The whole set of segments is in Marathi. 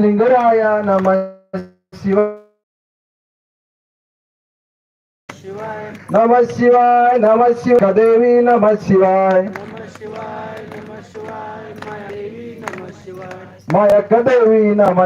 लिंगराय नम शिवाय नम शिवाय नम शिवाय देवी नम शिवाय माया देवी नम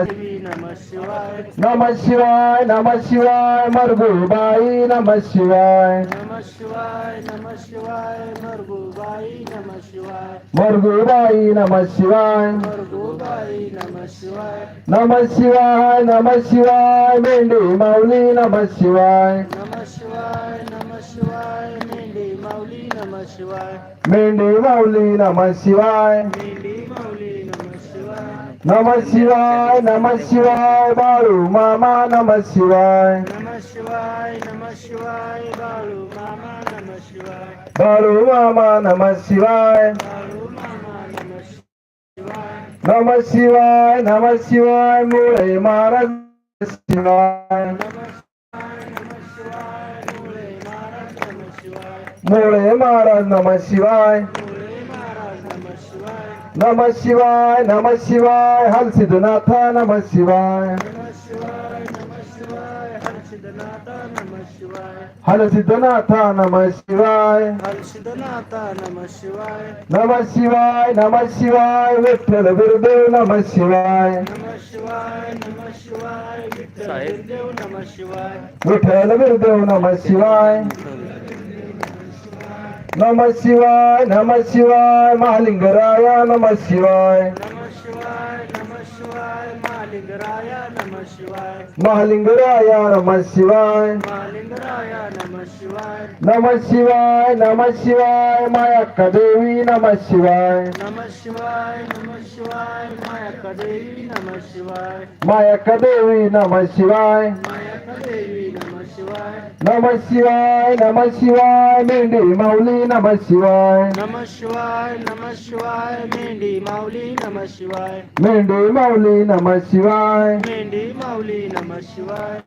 नम शिवाय नम शिवाय मरगुबाई नम शिवाय नम शिवाय नम शिवाय मरगुबाई नम शिवाय मरगुबाई नम शिवाय मरगुबाई नम शिवाय नम शिवाय नम शिवाय मेंढी माऊली नम शिवाय नम शिवाय नम शिवाय मेंढी माऊली नम शिवाय मेंढी माऊली नम शिवाय मेंढी माऊली नम शिवाय नम शिवाय नम शिवाय बाळू मामा नम शिवाय. नम शिवाय नम शिवाय बाळू मामा नम शिवाय. बाळू मामा नम शिवाय. बाळू मामा नम शिवाय. नम शिवाय नम शिवाय मुळे महाराज शिवाय. मुळे महाराज नम शिवाय. नम शिवाय नम शिवाय हल सिद्धनाथ नम शिवाय। हल सिद्धनाथ नम शिवाय। नम शिवाय नम शिवाय विठ्ठल गुरुदेव नम शिवाय। विठ्ठल गुरुदेव नम शिवाय। नम शिवाय नम शिवाय महालिंगराया नम शिवाय. महालिंगराय नम शिवाय नम शिवाय नम शिवाय माया देवी नम शिवाय नम शिवाय नम शिवाय माया देवी नम शिवाय माया देवी नम शिवाय माया देवी नम शिवाय नम शिवाय नम शिवाय मेंढी माऊली नम शिवाय नम शिवाय नम शिवाय मेंढी माऊली नम शिवाय मेंढी माऊली नम शिवाय मेंढी माऊली नम शिवाय.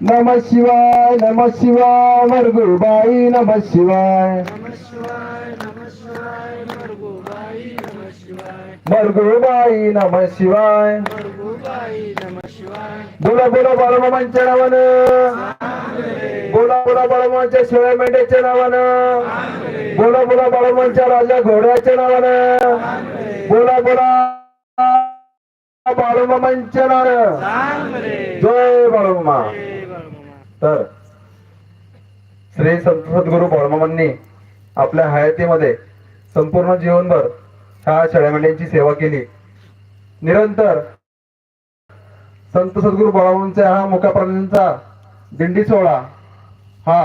नम शिवाय नम शिवाय मरगुबाई नम शिवाय. नम शिवाय नम शिवाय मरगुबाई नम शिवाय. मरगुबाई नम शिवाय. मरगुबाई नम शिवाय. बोला बोला बाळमामांच्या नावानं. बोला बोला बाळमामांच्या शिवाय मेंढ्याच्या नावानं. बोला बोला बाळमामांच्या राजा घोड्याच्या नावानं. बोला बोला. बाळूमांचणार जय बाळूमा तर श्री संत सद्गुरू बाळमामांनी आपल्या हयातीमध्ये संपूर्ण जीवनभर ह्या शेळ्यामेंढ्यांची सेवा केली. निरंतर संत सद्गुरू बाळमामांचा हा मुका प्राण्यांचा दिंडी सोहळा हा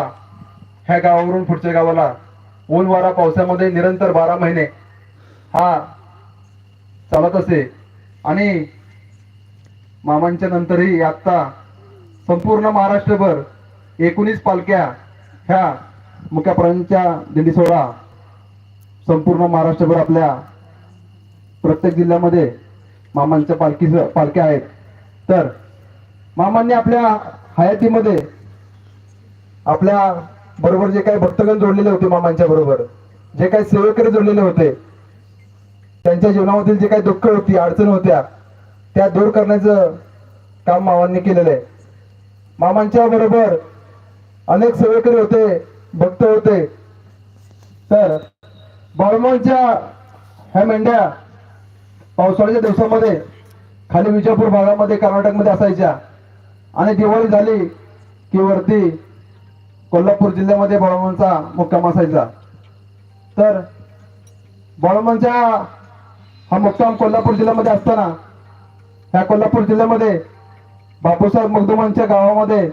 ह्या गावावरून पुढच्या गावाला ऊन वारा पावसामध्ये निरंतर बारा महिने हा चालत असे. आणि मामांच्या नंतरही आता संपूर्ण महाराष्ट्रभर एकोणीस पालख्या ह्या मुख्या दिंडी सोहळा संपूर्ण महाराष्ट्रभर आपल्या प्रत्येक जिल्ह्यामध्ये मामांच्या पालखी पालख्या आहेत. तर मामांनी आपल्या हयातीमध्ये आपल्या बरोबर जे काही भक्तगण जोडलेले होते मामांच्या बरोबर जे काही सेवेकरी जोडलेले होते त्यांच्या जीवनामधील जे काही दुःख होती अडचण होत्या त्या दूर करण्याचं काम मामांनी केलेलं आहे. मामांच्या बरोबर अनेक सेवेकरी होते भक्त होते. तर बाळमांच्या ह्या मेंढ्या पावसाळ्याच्या दिवसामध्ये खाली विजापूर भागामध्ये कर्नाटकमध्ये असायच्या. आणि दिवाळी झाली की वरती कोल्हापूर जिल्ह्यामध्ये बाळमांचा मुक्काम असायचा. तर बाळमांच्या हा मुक्काम कोल्हापूर जिल्ह्यामध्ये असताना ह्या कोल्हापूर जिल्ह्यामध्ये बापूसाहेब मगदुमांच्या गावामध्ये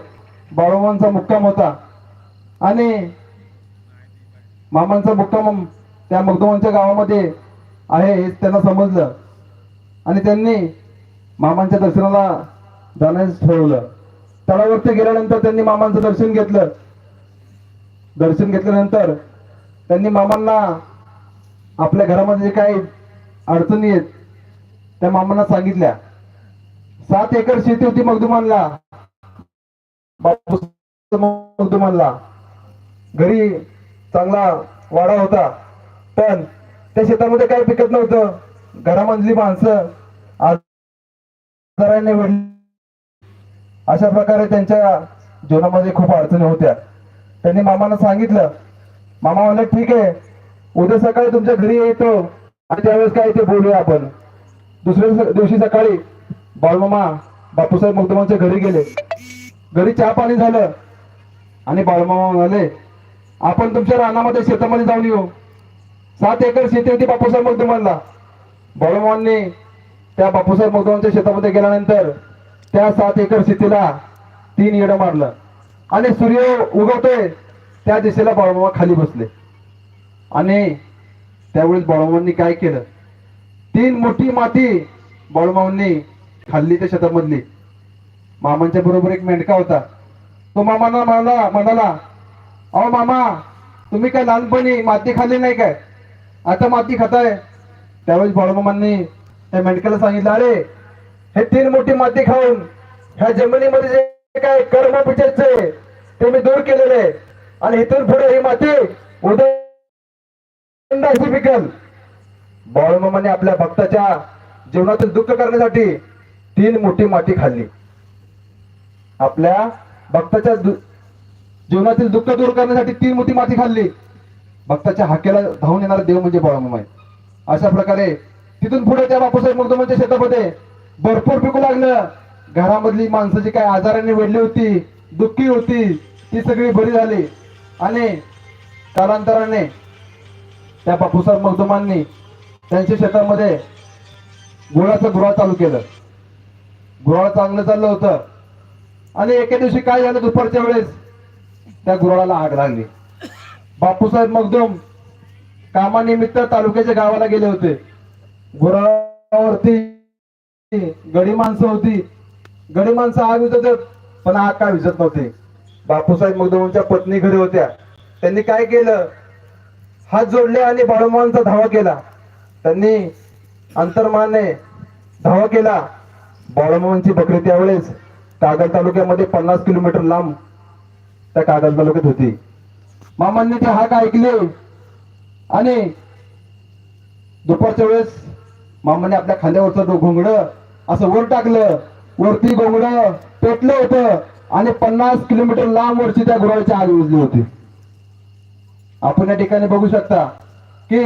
बाळोमांचा मुक्काम होता. आणि मामांचा मुक्काम त्या मगदुमांच्या गावामध्ये आहे हे त्यांना समजलं. आणि त्यांनी मामांच्या दर्शनाला जाण्यास ठरवलं. तळावरती गेल्यानंतर त्यांनी मामांचं दर्शन घेतलं. दर्शन घेतल्यानंतर त्यांनी मामांना आपल्या घरामध्ये जे काही अडचणी आहेत. त्या मामांना सांगितल्या सात एकर शेती होती मगदुमानला. बापू मगदुमानला. घरी चांगला वाडा होता पण त्या शेतामध्ये काही पिकत नव्हतं. घरामधली माणसं आजाराने अशा प्रकारे त्यांच्या जीवनामध्ये खूप अडचणी होत्या. त्यांनी मामांना सांगितलं मामा म्हणलं ठीक आहे उद्या सकाळी तुमच्या घरी येतो. आणि त्यावेळेस काय ते बोलूया आपण? दुसऱ्या दिवशी सकाळी बाळमामा बापूसाहेब मुगदमांच्या घरी गेले. घरी चहा पाणी झालं. आणि बाळमामा म्हणाले आपण तुमच्या रानामध्ये शेतामध्ये जाऊन येऊ. सात एकर शेती होती बापूसाहेब मुगदमांना बाळमामांनी त्या बापूसाहेब मुगदमांच्या शेतामध्ये गेल्यानंतर त्या सात एकर शेतीला तीन येडं मारलं. आणि सूर्य उगवतोय त्या दिशेला बाळमामा खाली बसले. आणि त्यावेळेस बाळमामांनी काय केलं? तीन मोठी माती बाळूमामांनी खाल्ली त्या शेतामधली. मामांच्या बरोबर एक मेंढका होता. तो मामांना म्हणाला म्हणाला अहो मामा तुम्ही काय लहानपणी माती खाल्ली नाही काय? आता माती खाताय. त्यावेळेस बाळूमामांनी त्या मेंढक्याला सांगितलं अरे हे तीन मोठी माती खाऊन ह्या जमिनीमध्ये जे काय कर्म पिठाचे ते मी दूर केलेले आणि इथून पुढे ही माती उदय अशी बाळूमामाने आपल्या भक्ताच्या जीवनातील दुःख करण्यासाठी तीन मोठी माती खाल्ली. आपल्या भक्ताच्या जीवनातील दुःख दूर करण्यासाठी तीन मोठी माती खाल्ली. भक्ताच्या हाकेला धावून येणारा देव म्हणजे बाळूमामा अशा प्रकारे तिथून पुढे त्या बापूसाहेब मुगदमाच्या शेतामध्ये भरपूर पिकू लागलं. घरामधली माणसं जी काय आजाराने वेढली होती दुःखी होती ती सगळी बरी झाली. आणि कालांतराने त्या बापूसाहेब मगदुमांनी त्यांच्या शेतामध्ये गुळाचं गुळा चालू केलं. गुराळ चांगलं चाललं होतं. आणि एके दिवशी काय झालं? दुपारच्या वेळेस त्या गुराळाला आग लागली. बापूसाहेब मगदुम कामानिमित्त तालुक्याच्या गावाला गेले होते. गुराळावरती गडी माणसं होती. गडी माणसं आग विजत पण आग काय विजत नव्हती. बापूसाहेब मगदुमांच्या पत्नी घरी होत्या. त्यांनी काय केलं? हात जोडले आणि बाळूमांचा धावा केला. त्यांनी अंतर्माने धावा केला. बाळूमांची बकरी त्यावेळेस कागल तालुक्यामध्ये पन्नास किलोमीटर लांब त्या कागल तालुक्यात होती. मामांनी ते हाक ऐकले आणि दुपारच्या वेळेस मामाने आपल्या खांद्यावरचं घोंगड असं वर टाकलं. वरती घोंगड पेटलं होतं आणि पन्नास किलोमीटर लांब वरची त्या गुराळची आग उजली होती. आपण या ठिकाणी बघू शकता की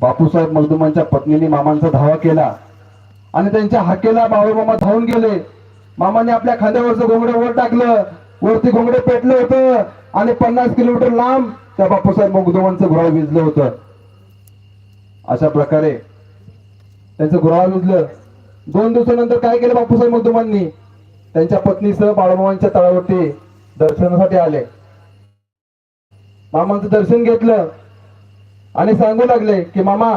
बापूसाहेब मगदुमांच्या पत्नीने मामांचा धावा केला आणि त्यांच्या हाकेला मामा धावून गेले. मामाने आपल्या खांद्यावरचं घोंगडे वर टाकलं. वरती घोंगडे पेटलं होतं आणि पन्नास किलोमीटर लांब त्या बापूसाहेब मगदुमांचं घोडा विजलं होतं. अशा प्रकारे त्यांचं घोडा विजलं. दोन दिवसानंतर काय केलं बापूसाहेब मगदुमांनी त्यांच्या पत्नीसह बाळूमामांच्या तळावरती दर्शनासाठी आले. मामांचं दर्शन घेतलं. आणि सांगू लागले की मामा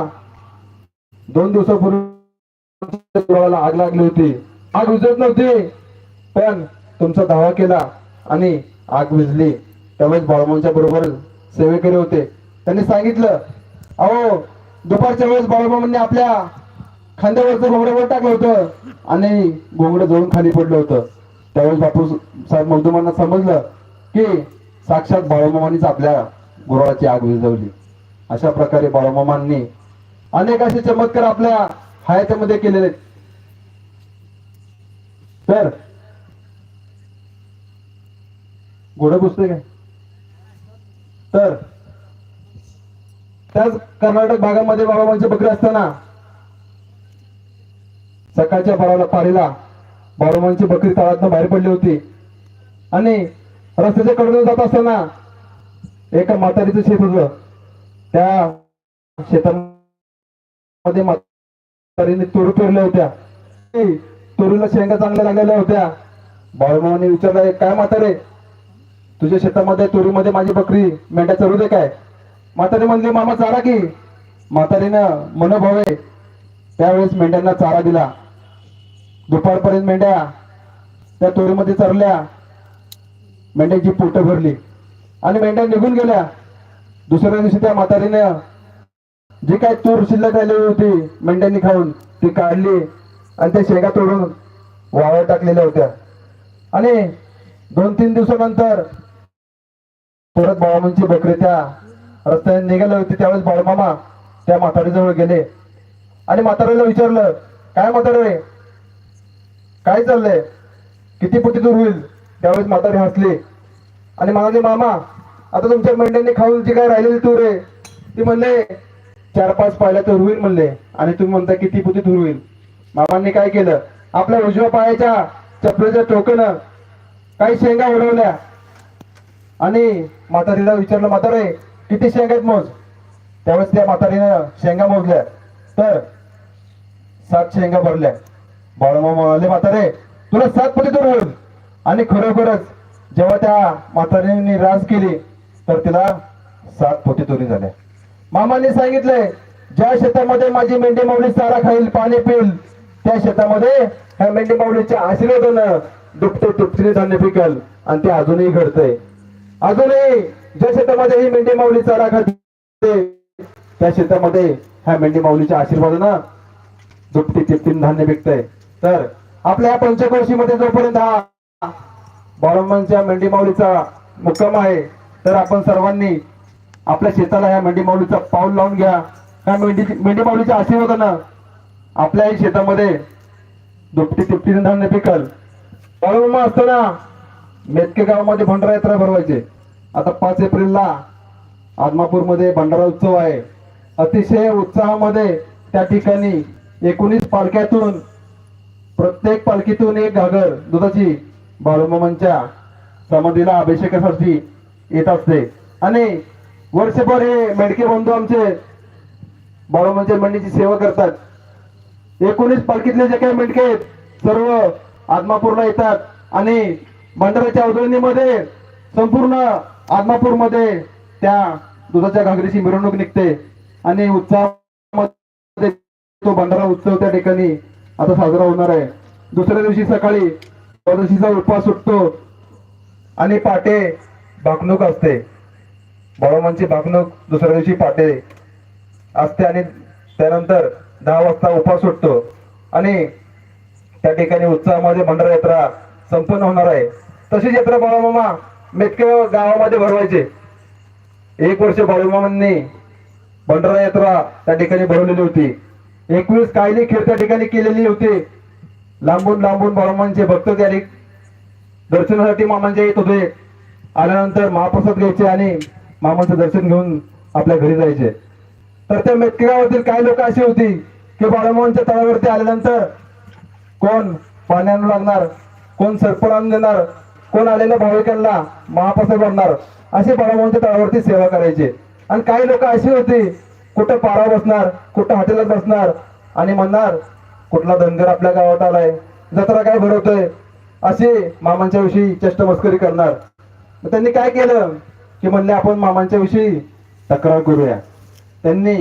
दोन दिवसापूर्वी गुराला आग लागली होती. आग विजत नव्हती पण तुमचा धावा केला आणि आग विजली त्यावेळेस बाळमांच्या बरोबर सेवेकरी होते. त्यांनी सांगितलं अहो दुपारच्या वेळेस बाळमामांनी आपल्या खांद्यावरचं घोंगडं टाकलं होतं आणि घोंगडं जळून खाली पडलं होतं. त्यावेळेस बापू साहेब मगदुमांना समजलं की साक्षात बाळूमामांनीच आपल्या गुरुळाची आग विझवली. अशा प्रकारे बाळूमामांनी अनेक असे चमत्कार आपल्या हयातीमध्ये केलेले तर गोड पुस्तक काय? तर त्याच कर्नाटक भागामध्ये बाळूमांची बकरी असताना सकाळच्या पाराला पारीला बाळूमांची बकरी तळातनं बाहेर पडली होती. आणि रस्त्याच्या कडून जात असताना एका म्हातारीचं शेत होतं. त्या शेतामध्ये म्हातारीने तुरू पेरल्या होत्या. तुरीला शेंगा चांगल्या लागलेल्या होत्या. बाळूमामाने विचारलं काय म्हातारे? तुझ्या शेतामध्ये तुरीमध्ये माझी बकरी मेंढ्या चरू दे काय? म्हातारी म्हणली मामा चारा की. म्हातारीनं मनोभावे त्यावेळेस मेंढ्यांना चारा दिला. दुपारपर्यंत मेंढ्या त्या तुरीमध्ये चरल्या. मेंढ्यांची पोटं भरली. आणि मेंढ्या निघून गेल्या. दुसऱ्या दिवशी त्या म्हातारीनं जी काय तूर शिल्लक राहिलेली होती मेंढ्यांनी खाऊन ती काढली आणि त्या शेंगा तोडून वावर टाकलेल्या होत्या. आणि दोन तीन दिवसानंतर परत बाळामांची बकरी त्या रस्त्याने निघाल्या होती. त्यावेळेस बाळमामा त्या म्हातारीजवळ गेले. आणि म्हाताऱ्याला विचारलं काय म्हातारे? काय चाललंय? किती पोटी दूर होईल? त्यावेळेस म्हातारी हसली. आणि म्हणाले मामा आता तुमच्या मेंढ्यांनी खाऊन जी काय राहिलेली तूर आहे ती म्हणले चार पाच पाहिल्या तर होईल म्हणले. आणि तुम्ही म्हणता किती पुती धुर होईल. मामांनी काय केलं? आपल्या उजव्या पायाच्या चपलेच्या टोकन काही शेंगा उडवल्या. आणि म्हातारीला विचारलं म्हातारे किती शेंगा आहेत मोज? त्यावेळेस त्या म्हातारीनं शेंगा मोजल्या. तर सात शेंगा भरल्या. बाळूमा म्हणाले म्हातारे तुला सात पुती दूर होईल. आणि खरोखरच जेव्हा त्या म्हातारीने राज केली तर तिला सात पोती तुरी झाल्या. मामाने सांगितलंय ज्या शेतामध्ये माझी मेंढी माऊली चारा खाईल पाणी पिईल त्या शेतामध्ये ह्या मेंढी माऊलीच्या आशीर्वादानं दुपटे तुपटीने धान्य पिकल आणि ते अजूनही घडतंय. अजूनही ज्या शेतामध्ये ही मेंढी माऊली चारा खाते त्या शेतामध्ये ह्या मेंढी माऊलीच्या आशीर्वादानं दुपटी तिपटीन धान्य पिकतंय. तर आपल्या या पंचकोशीमध्ये जोपर्यंत हा बाळूमांच्या मेंढी माऊलीचा मुक्काम आहे. तर आपण सर्वांनी आपल्या शेताला या मेंढी माऊलीचा पाऊल लावून घ्या. या मेंढी मेंढी माऊलीच्या आशीर्वादानं आपल्याही शेतामध्ये दुपटी तिपटीने धान्य पिकल. बाळूमामा असताना मेतके गावामध्ये भंडारा यात्रा भरवायचे. आता पाच एप्रिलला आदमापूरमध्ये भंडारा उत्सव आहे. अतिशय उत्साहामध्ये त्या ठिकाणी एकोणीस पालख्यातून प्रत्येक पालखीतून एक घागर दुधाची बाळूमामांच्या समाधीला अभिषेकासाठी येत असते. आणि वर्षभर हे मेडके बंधू आमचे बाळूमांच्या मंडीची सेवा करतात. एकोणीस पालखीतले जे काही मेंढके आहेत सर्व आदमापूरला येतात. आणि भंडाराच्या उजळणीमध्ये संपूर्ण आदमापूरमध्ये त्या दुधाच्या घागरीची मिरवणूक निघते. आणि उत्साहामध्ये तो भंडारा उत्सव त्या ठिकाणी आता साजरा होणार आहे. दुसऱ्या दिवशी सकाळी द्वादशीचा उपवास सुटतो. आणि पाटे भाकणूक असते. बाळोमांची भाकणूक दुसऱ्या दिवशी पाटे असते आणि त्यानंतर दहा वाजता उपवास सुटतो. आणि त्या ठिकाणी उत्साहामध्ये भंडारा यात्रा संपन्न होणार आहे. तशीच यात्रा बाळूमामा मेतके गावामध्ये भरवायचे. एक वर्ष बाळूमामांनी भंडारा यात्रा त्या ठिकाणी भरवलेली होती. एकवीस कायली खेळ त्या ठिकाणी केलेली होती. लांबून लांबून बाळमांचे भक्त त्या दर्शनासाठी मामांच्या येत होते. आल्यानंतर महाप्रसाद घ्यायचे आणि मामांचं दर्शन घेऊन आपल्या घरी जायचे. तर त्या मेतके काही लोक अशी होती की बाळूमांच्या तळावरती आल्यानंतर कोण पाण्यानं लागणार कोण सरपण आणून देणार कोण आलेल्या भाविकांना महाप्रसाद बनणार असे बाळूमांच्या तळावरती सेवा करायचे. आणि काही लोक अशी होती कुठं पारा बसणार कुठं हॉटेलात बसणार आणि म्हणणार कुठला धनगर आपल्या गावात आलाय? जत्रा काय भरवतोय? असे मामांच्या विषयी चेष्ट मस्करी करणार. मग त्यांनी काय केलं? की म्हणले आपण मामांच्या विषयी तक्रार करूया. त्यांनी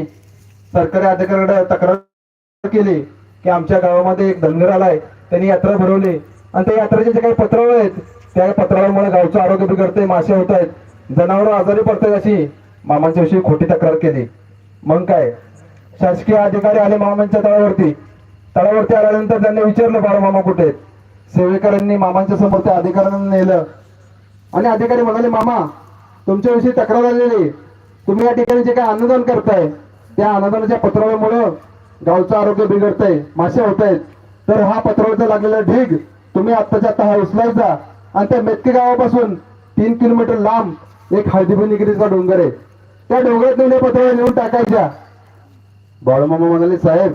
सरकारी अधिकाऱ्याकडे तक्रार केली की आमच्या गावामध्ये एक धनगर आलाय. त्यांनी यात्रा भरवली. आणि त्या यात्रेचे जे काही पत्रावळ आहेत त्या पत्रावळमुळे गावचं आरोग्य बिघडते मासे होत आहेत जनावर आजारी पडतात अशी मामांच्या विषयी खोटी तक्रार केली. मग काय? शासकीय अधिकारी आले मामांच्या तळावरती. तळावरती आल्यानंतर त्यांनी विचारलं बाळा मामा कुठे आहेत? सेवेकरांनी मामांच्या समोर त्या अधिकाऱ्यांना नेलं. आणि अधिकारी म्हणाले मामा तुमच्याविषयी तक्रार आलेली. तुम्ही या ठिकाणी जे काय अनुदान करताय त्या अनुदानाच्या पत्रावळीमुळं गावचं आरोग्य बिघडतंय मासे होत आहेत तर हा पत्रावळीचा लागलेला ढीग तुम्ही आत्ताच्या आता हा उचलायचा आणि त्या मेतके गावापासून तीन किलोमीटर लांब एक हळदीबनिगिरीचा डोंगर आहे. त्या डोंगरात नेले पत्रावळी नेऊन टाकायच्या. बाळूमामा म्हणाले साहेब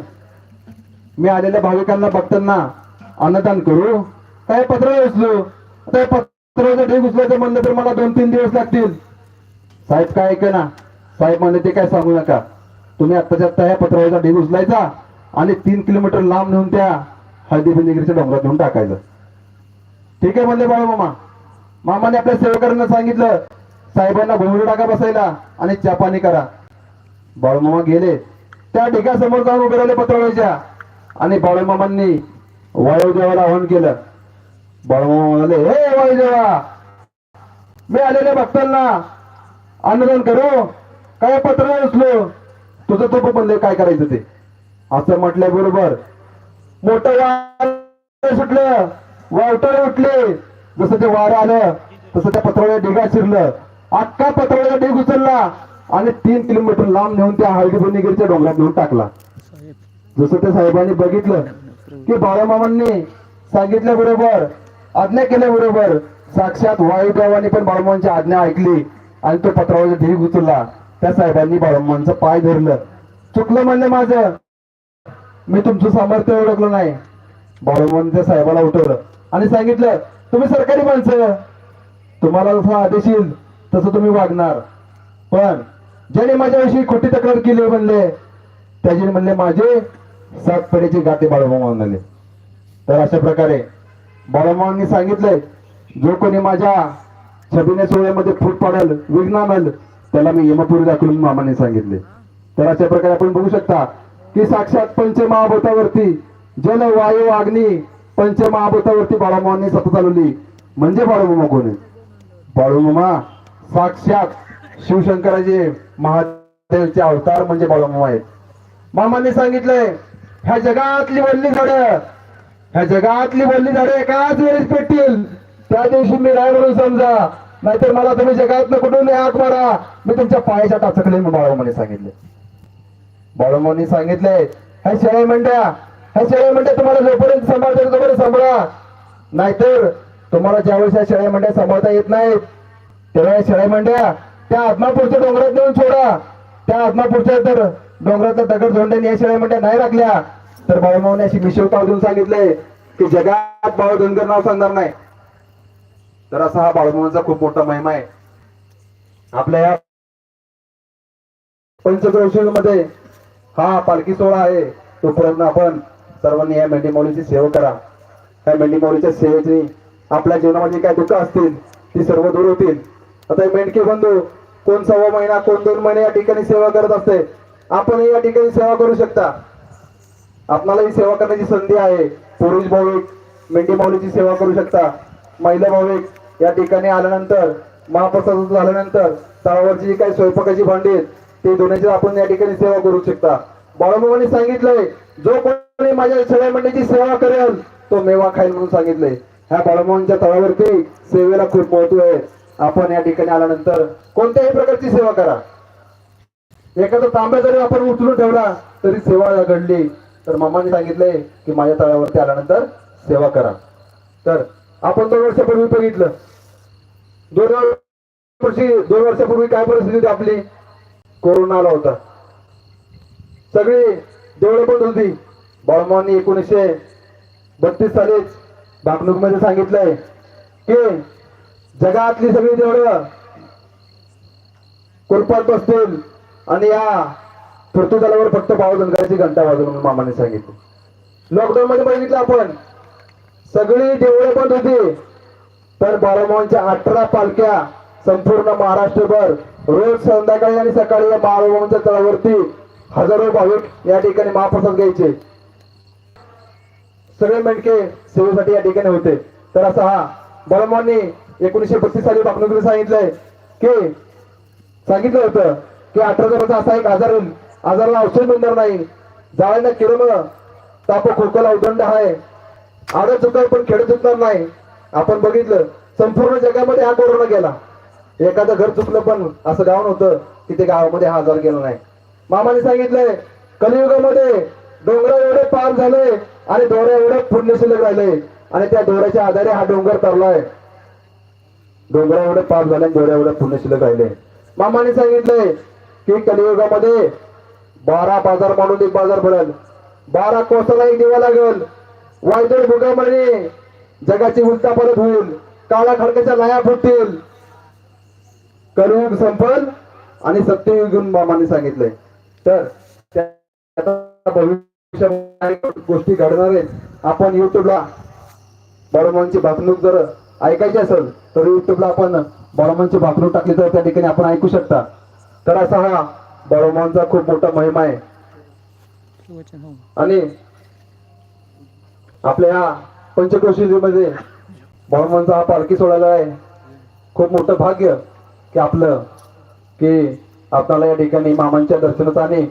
मी आलेल्या भाविकांना बघताना अन्नदान करू. काय पत्र उचलू? आता पत्राचं ढीग उचलायचं म्हणलं तर मला दोन तीन दिवस लागतील. साहेब काय ऐक ना? साहेब म्हणले ते काय सांगू नका. तुम्ही आत्ताच्या आत्ता ह्या पत्रावरचा ढीग उचलायचा आणि तीन किलोमीटर लांब नेऊन त्या हळदी बिंदगिरीच्या डोंगरात नेऊन टाकायचं. ठीक आहे म्हणले बाळू मामा मामाने आपल्या सेवकांना सांगितलं साहेबांना भोंगडी टाका बसायला आणि चहा पाणी करा. बाळूमामा गेले. त्या ढिगासमोर जाऊन उभे राहिले पत्रावळीच्या आणि बाळूमामांनी वायुदेवाला आवाहन केलं. बाळूमामा म्हणाले हे वायुदेवा मी आलेल्या भक्तांना आंदोलन करू. काय पत्र उचलो. तुझं तो म्हणले काय करायचं ते? असं म्हटल्याबरोबर मोठं वार सुटलं. वावटर उठले. जसं ते वारं आलं तसं त्या पत्राला ढिगा शिरलं. अख्खा पत्राला ढीग उचलला आणि तीन किलोमीटर लांब नेऊन त्या हळदी बनिगिरीच्या डोंगरात नेऊन टाकला. जसं त्या साहेबांनी बघितलं की बाळामामांनी सांगितल्याबरोबर आज्ञा केल्याबरोबर साक्षात वायुदेवाने पण बाळूमांची आज्ञा ऐकली आणि तो पत्रावरचा ढीग उचलला. त्या साहेबांनी बाळूमांचं पाय धरलं. चुकलं म्हणलं माझं. मी तुमचं सामर्थ्य ओळखलं नाही. बाळूमाने त्या साहेबाला उठवलं आणि सांगितलं तुम्ही सरकारी माणसं. तुम्हाला जसा आदेश येईल तसं तुम्ही वागणार. पण ज्याने माझ्याविषयी खोटी तक्रार केली म्हणले त्याचे म्हणले माझे सात पेढीचे गाते बाळूमामा म्हणाले तर अशा प्रकारे बाळूमामांनी सांगितलंय जो कोणी माझ्या छबिने सोहळ्यामध्ये फूट पाडेल विघ्न आणल त्याला मी यमपुरी दाखवून मामाने सांगितले. तर अशा प्रकारे आपण बघू शकता की साक्षात पंचमहाभूतावरती जल वायू अग्नी पंचमहाभूतावरती बाळूमामांनी सतत चालवली. म्हणजे बाळूमामा कोण बाळूमामा साक्षात शिवशंकराचे महादेवचे अवतार म्हणजे बाळूमामा आहेत. मामाने सांगितलंय ह्या जगातली वल्ली झाडं. ह्या जगातली वल्ली झाडं एकाच वेळेस पेटतील. त्या दिवशी मी राय म्हणून समजा नाहीतर मला तुम्ही जगात कुठून आत मारा. मी तुमच्या पायाच्या टाचकले मी बाळूमाने सांगितले. बाळूमाने सांगितले ह्या शेळ्या मेंढ्या ह्या शेळ्या मेंढ्या तुम्हाला जोपर्यंत सांभाळता तोपर्यंत सांभाळा. नाहीतर तुम्हाला ज्यावेळेस ह्या शेळ्या मेंढ्या सांभाळता येत नाहीत तेव्हा या शेळ्या मेंढ्या त्या आत्मापूरच्या डोंगरात नेऊन सोडा. त्या आत्मापूरच्या तर डोंगराचा दगड झोंड्याने या शेळ्या मेंढ्या म्हणजे नाही राखल्या. तर बाळूमावने अशी मिशवता देऊन सांगितलंय की जगात बाळ धनगर नाव सांगणार नाही. तर असा हा बाळूमावांचा खूप मोठा महिमा आहे. आपल्या या मध्ये हा पालखी सोहळा आहे. तोपर्यंत आपण सर्वांनी या मेंढी मौलीची सेवा करा. या मेंढी मौलीच्या सेवेची आपल्या जीवनामध्ये काय दुःख असतील ती सर्व दूर होतील. आता मेंढके बंधू कोण सव्वा महिना कोण दोन महिने या ठिकाणी सेवा करत असते? आपणही या ठिकाणी सेवा करू शकता. आपणालाही सेवा करण्याची संधी आहे. पुरुष भाविक मेंढी माऊलीची सेवा करू शकता. महिला भाविक या ठिकाणी आल्यानंतर महाप्रसाद झाल्यानंतर तळावरची जी काही स्वयंपाकाची भांडी आहेत ती धुण्याची आपण या ठिकाणी सेवा करू शकता. बाळाबाबांनी सांगितलंय जो कोणी माझ्या सगळ्या मंडळीची सेवा करेल तो मेवा खाईल म्हणून सांगितलंय. ह्या बाळाबाबांच्या तळावरती सेवेला खूप महत्त्व आहे. आपण या ठिकाणी आल्यानंतर कोणत्याही प्रकारची सेवा करा. एखादा तांब्या जरी आपण उचलून ठेवला तरी सेवा घडली. तर मामाने सांगितलंय की माझ्या तळावरती आल्यानंतर सेवा करा. तर आपण दोन वर्षापूर्वी बघितलं. दोन वर्षी दोन वर्षापूर्वी काय परिस्थिती होती आपली? कोरोना आला होता. सगळी देवळं बंद होती. बाळमानी एकोणीसशे बत्तीस सालीच भाकणूकमध्ये सांगितलंय की जगातली सगळी देवळं कुलपात बसतील. आणि या पृथ्वीतलावर फक्त पाव धनगराची घंटा वाजवून म्हणून मामाने सांगितलं. लॉकडाऊन मध्ये बघितलं आपण. सगळी देवळे बंद होती. तर बाळूमांच्या अठरा पालख्या संपूर्ण महाराष्ट्रभर रोज संध्याकाळी आणि सकाळी या बाळूमांच्या तळावरती हजारो भाविक या ठिकाणी महाप्रसाद घ्यायचे. सगळे मेंढके सेवेसाठी या ठिकाणी होते. तर असा हा बाळूमांनी एकोणीशे बत्तीस साली बापनुकीने सांगितलंय की सांगितलं होतं की अठरा जणांचा असा एक आजार होईल. आजाराला औषध मिळणार नाही. जाळ्यांना किरण ताप खोकला उदंड आहे. आडत चुकार पण खेळ चुकणार नाही. आपण बघितलं संपूर्ण जगामध्ये हा कोरोना गेला. एखादं घर चुकलं पण असं गाव नव्हतं की ते गावामध्ये हा आजार गेला नाही. मामाने सांगितलंय कलियुगामध्ये डोंगरा एवढे पार झाले आणि डोऱ्या एवढे पुण्य शिल्लक राहिले आणि त्या डोऱ्याच्या आधारे हा डोंगर तरलाय. डोंगरा एवढे पार झाले आणि डोऱ्या एवढे पुण्य शिल्लक राहिले मामाने सांगितलंय की कलियुगामध्ये बारा बाजार म्हणून एक बाजार भरल. बारा कोसाला एक दिवा लागेल. वायदळ भुगामध्ये जगाची उलटा परत होईल. काळा खडकाच्या लाया फुटतील. कलियुग संपल आणि सत्ययुग मामाने सांगितलंय. तर भविष्य गोष्टी घडणार आहेत. आपण युट्यूबला बाळूमांची भाकणूक जर ऐकायची असेल तर युट्यूबला आपण बाळूमांची भाकणूक टाकली तर त्या ठिकाणी आपण ऐकू शकता. तर असा हा बाळूमांचा खूप मोठा महिमा आहे. आणि आपल्या या पंचक्रोशीमध्ये बाळूमांचा हा पालखी सोडायला आहे. खूप मोठं भाग्य की आपलं की आपल्याला या ठिकाणी मामांच्या दर्शनाचा आणि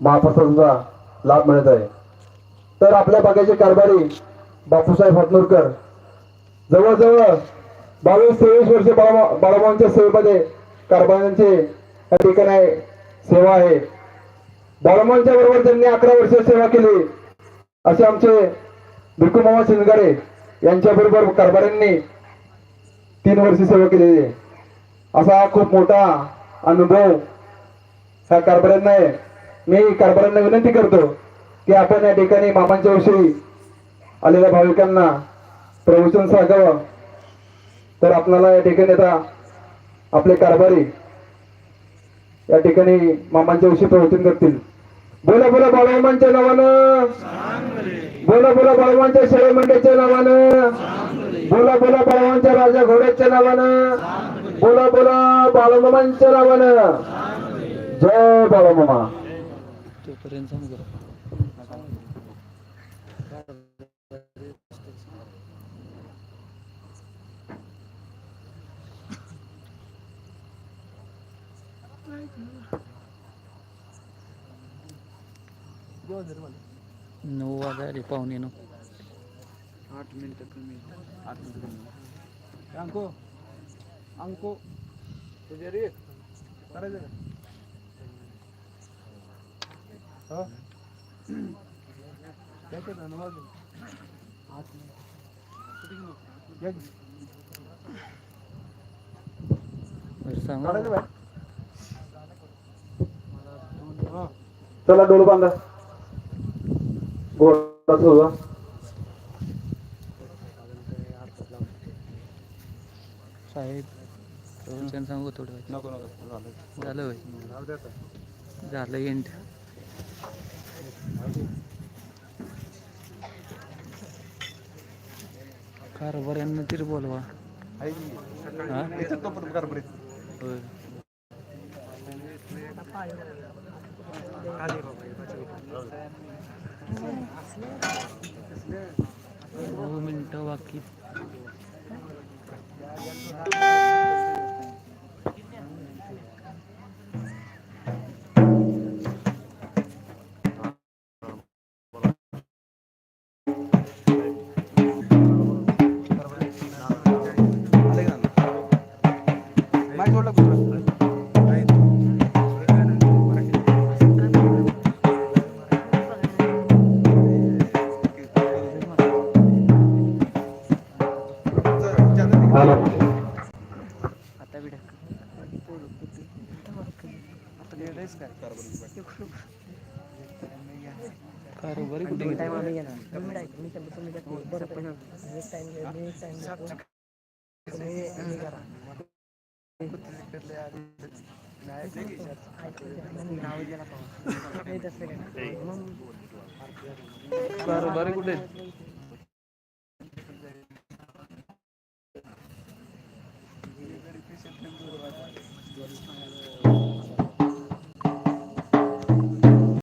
महाप्रसादाचा लाभ मिळत आहे. तर आपल्या भागाचे कारभारी बापूसाहेब हतनूरकर जवळजवळ बावीस तेवीस वर्ष बाळा- बाळाभावांच्या सेवेमध्ये कारभारांचे त्या ठिकाणी सेवा आहे. बाळामांच्या बरोबर त्यांनी अकरा वर्ष सेवा केली. असे आमचे भिकू मामा यांच्या बरोबर कारभाऱ्यांनी तीन वर्ष सेवा केलेली आहे असा खूप मोठा अनुभव ह्या कारभाऱ्यांना आहे. मी कारभाऱ्यांना विनंती करतो की आपण या ठिकाणी मामांच्या विषयी आलेल्या भाविकांना प्रवचन सांगावं. तर आपल्याला या ठिकाणी आता आपले कारभारी या ठिकाणी मामांच्या विषयी प्रवचन करतील. बोला बोला बाळमामांच्या नावानं. बोला बोला बाळमांच्या शेळे मंडळाच्या नावानं. बोला बोला बाळमांच्या राजा घोड्याच्या नावानं. बोला बोला बाळमामांच्या नावानं. जय बाळमामा. तोपर्यंत सांग जरा. नऊ वाजायले पाहुणे नऊ. आठ मिनिटं कमी. आठ मिनिटं कमी. अंको. अंको. तुझे रे. करायचं का? हो? ना वाजून आठ मिनिट. सांगा. चला डोल बांधा. गोडा ठेवा साहेब सांगू थोडं? नको नको झालं. होय? झालं एंड कारभाऱ्यांना तरी बोलवा? होय. मिनटं बाकी. आता बिडा कारोबारी कुठे कारभारी कुठे?